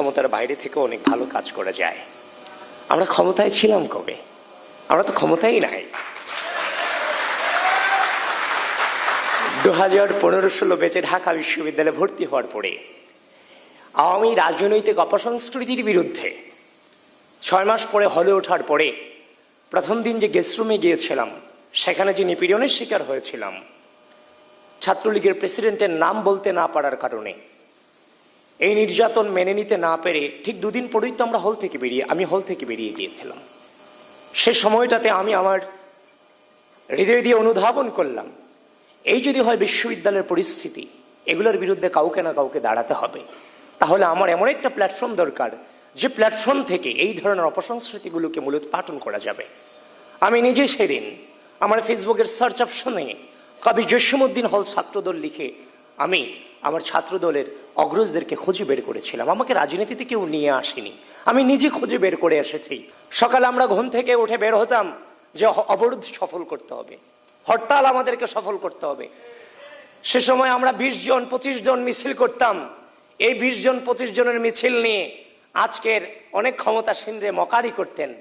ক্ষমতার বাইরে থেকে অনেক ভালো কাজ করা যায়। আমরা ক্ষমতায় ছিলাম কবে? আমরা তো ক্ষমতাই নাই। দু হাজার পনেরো ষোলো বেচে ঢাকা বিশ্ববিদ্যালয়ে ভর্তি হওয়ার পরে, আওয়ামী রাজনৈতিক অপসংস্কৃতির বিরুদ্ধে ছয় মাস পরে হলে ওঠার পরে প্রথম দিন যে গেস্ট রুমে গিয়েছিলাম, সেখানে যে নিপীড়নের শিকার হয়েছিলাম, ছাত্রলীগের প্রেসিডেন্টের নাম বলতে না পারার কারণে এই নির্যাতন মেনে নিতে না পেরে ঠিক দুদিন পরেই তো আমরা হল থেকে বেরিয়ে, আমি হল থেকে বেরিয়ে গিয়েছিলাম। সে সময়টাতে আমি আমার হৃদয় দিয়ে অনুধাবন করলাম, এই যদি হয় বিশ্ববিদ্যালয়ের পরিস্থিতি, এগুলোর বিরুদ্ধে কাউকে না কাউকে দাঁড়াতে হবে। তাহলে আমার এমন একটা প্ল্যাটফর্ম দরকার, যে প্ল্যাটফর্ম থেকে এই ধরনের অপসংস্কৃতিগুলোকে মূলত পাঠন করা যাবে। আমি নিজে সেদিন আমার ফেসবুকের সার্চ অপশনে কবি জসীমউদ্দিন হল ছাত্রদল লিখে আমি আমার ছাত্রদলের অগ্রজদেরকে খুঁজে বের করেছিলাম। আমাকে রাজনীতিতে কেউ নিয়ে আসেনি। আমি নিজে খুঁজে বের করে এসেছি। সকালে আমরা ঘুম থেকে উঠে বের হতাম যে অবরোধ সফল করতে হবে। হরতাল আমাদেরকে সফল করতে হবে। সে সময় আমরা বিশ জন, পঁচিশ জন মিছিল করতাম। এই বিশ জন, পঁচিশ জনের মিছিল নিয়ে আজকের অনেক ক্ষমতাসীনরে মকারি করতেন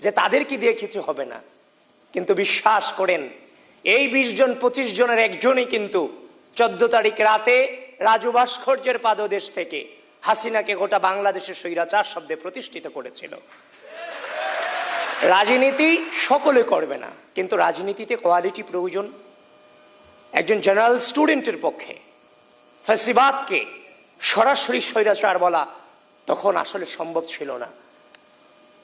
যে তাদেরকে দিয়ে কিছু হবে না। কিন্তু বিশ্বাস করেন, এই বিশ জন, পঁচিশ জনের একজনই কিন্তু চোদ্দ তারিখ রাতে রাজু ভাস্কর্যের পাদদেশ থেকে হাসিনাকে গোটা বাংলাদেশের স্বৈরাচার শব্দে প্রতিষ্ঠিত করেছিল। রাজনীতি সকলে করবে না, কিন্তু রাজনীতিতে কোয়ালিটি প্রয়োজন। একজন জেনারেল স্টুডেন্টের পক্ষে ফেসিবাদকে সরাসরি স্বৈরাচার বলা তখন আসলে সম্ভব ছিল না।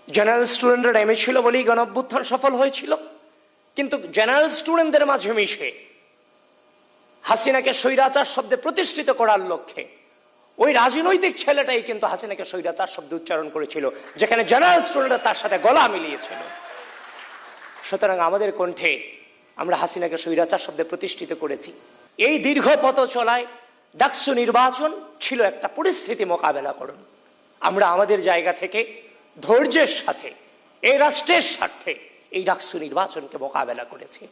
জেনারেল স্টুডেন্টরা ছিল বলেই গণঅভ্যুত্থান সফল হয়েছিল, কিন্তু জেনারেল স্টুডেন্টদের মাঝে মিশে হাসিনাকে স্বৈরাচার শব্দে প্রতিষ্ঠিত করার লক্ষ্যে। ওই রাজনৈতিক ছেলেটাই কিন্তু হাসিনাকে স্বৈরাচার শব্দ উচ্চারণ করেছিল, যেখানে জেনারেল স্টুডেন্টরা তার সাথে গলা মিলিয়েছিল। সুতরাং আমাদের কণ্ঠে আমরা হাসিনাকে স্বৈরাচার শব্দে প্রতিষ্ঠিত করেছি। এই দীর্ঘ পথ চলায় ডাকসু নির্বাচন ছিল একটা পরিস্থিতি মোকাবেলা করুন। আমরা আমাদের জায়গা থেকে, ধৈর্যের সাথে, এই রাষ্ট্রের স্বার্থে এই ডাকসু নির্বাচনকে মোকাবেলা করেছি।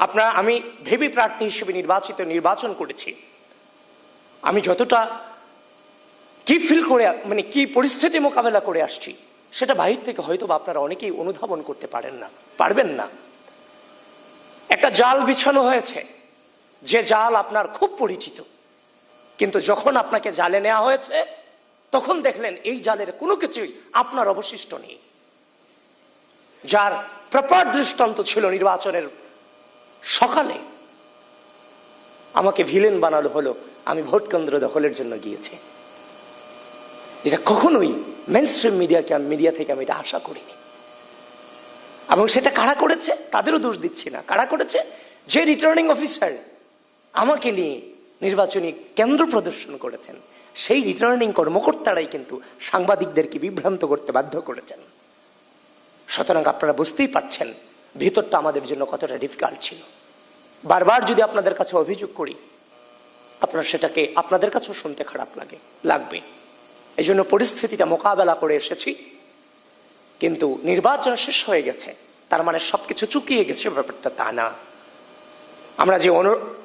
আপনারা, আমি ভেবি প্রার্থী হিসেবে নির্বাচিত, নির্বাচন করেছি। আমি যতটা কি ফিল করে মানে কি পরিস্থিতি মোকাবেলা করে আসছি, সেটা বাহির থেকে হয়তো বা আপনারা অনেকেই অনুধাবন করতে পারেন না, পারবেন না। একটা জাল বিছানো হয়েছে। যে জাল আপনার খুব পরিচিত। কিন্তু যখন আপনাকে জালে নেওয়া হয়েছে, তখন দেখলেন এই জালের কোনো কিছুই আপনার অবশিষ্ট নেই। যার প্রপার দৃষ্টান্ত ছিল নির্বাচনের সকালে আমাকে ভিলেন বানানো হলো, আমি ভোট কেন্দ্র দখলের জন্য গিয়েছি। যেটা কখনোই মেন স্ট্রিম মিডিয়াকে মিডিয়া থেকে আমি এটা আশা করিনি। এবং সেটা কারা করেছে? তাদেরও দোষ দিচ্ছি না। কারা করেছে? যে রিটার্নিং অফিসার আমাকে নিয়ে নির্বাচনী কেন্দ্র প্রদর্শন করেছেন, সেই রিটার্নিং কর্মকর্তারাই কিন্তু সাংবাদিকদেরকে বিভ্রান্ত করতে বাধ্য করেছেন। সুতরাং আপনারা বুঝতেই পারছেন ভিতরটা আমাদের জন্য কতটা ডিফিকাল্ট ছিল। বারবার যদি আপনাদের কাছে অভিযোগ করি, আপনার সেটাকে, আপনাদের কাছেও শুনতে খারাপ লাগে, লাগবে। এই জন্য পরিস্থিতিটা মোকাবেলা করে এসেছি। কিন্তু নির্বাচন শেষ হয়ে গেছে, তার মানে সবকিছু চুকিয়ে গেছে, ব্যাপারটা তা না। আমরা যে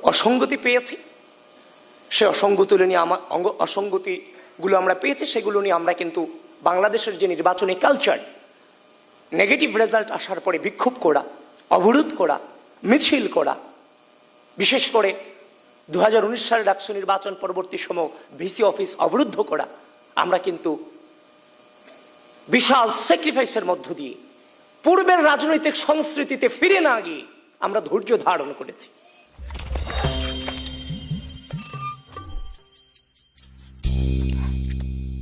অসঙ্গতি পেয়েছি, সে অসঙ্গতি নিয়ে আমার অসঙ্গতিগুলো আমরা পেয়েছি, সেগুলো নিয়ে আমরা কিন্তু বাংলাদেশের যে নির্বাচনী কালচার নেগেটিভ রেজাল্ট আসার পরে বিক্ষোভ করা, অবরোধ করা, মিছিল করা। বিশেষ করে দু হাজার উনিশ সালের ডাকসু নির্বাচন পরবর্তী সময় ভিসি অফিস অবরুদ্ধ করা, আমরা কিন্তু বিশাল স্যাক্রিফাইসের মধ্য দিয়ে পূর্বের রাজনৈতিক সংস্কৃতিতে ফিরে না গিয়ে আমরা ধৈর্য ধারণ করেছি।